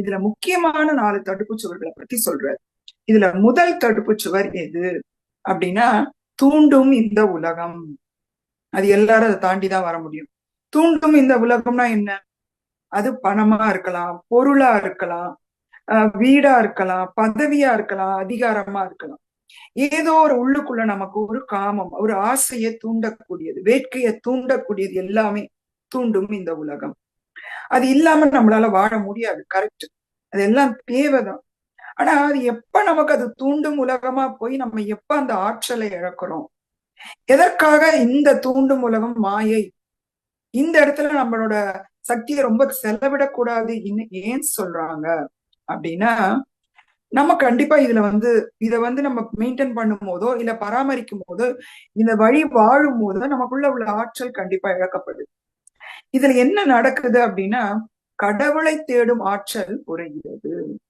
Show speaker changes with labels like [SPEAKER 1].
[SPEAKER 1] இதுல முக்கியமான நாலு தடுப்பு சுவர்களை பத்தி சொல்றாரு. இதுல முதல் தடுப்பு சுவர் எது? அப்படின்னா தூண்டும் இந்த உலகம். அது எல்லாரும் அதை தாண்டிதான் வர முடியும். தூண்டும் இந்த உலகம்னா என்ன? அது பணமா இருக்கலாம் பொருளா இருக்கலாம் வீடா இருக்கலாம் பதவியா இருக்கலாம் அதிகாரமா இருக்கலாம். ஏதோ ஒரு உள்ளுக்குள்ள நமக்கு ஒரு காமம் ஒரு ஆசையை தூண்டக்கூடியது வேட்கையை தூண்டக்கூடியது எல்லாமே தூண்டும் இந்த உலகம். அது இல்லாம நம்மளால வாழ முடியாது. கரெக்ட் அதெல்லாம் தேவைதான். ஆனா அது எப்ப நமக்கு அது தூண்டும் உலகமா போய் நம்ம எப்ப அந்த ஆற்றலை இழக்கிறோம்? எதற்காக இந்த தூண்டும் உலகம் மாயை? இந்த இடத்துல நம்மளோட சக்தியை ரொம்ப செலவிடக்கூடாது ஏன் சொல்றாங்க? அப்படின்னா நம்ம கண்டிப்பா இதுல வந்து இத வந்து நம்ம மெயின்டைன் பண்ணும் போதோ இல்ல பராமரிக்கும் போதோ இந்த வழி வாழும் போதோ நமக்குள்ள உள்ள ஆற்றல் கண்டிப்பா இழக்கப்படுது. இதுல என்ன நடக்குது அப்படின்னா கடவுளை தேடும் ஆற்றல் குறைகிறது.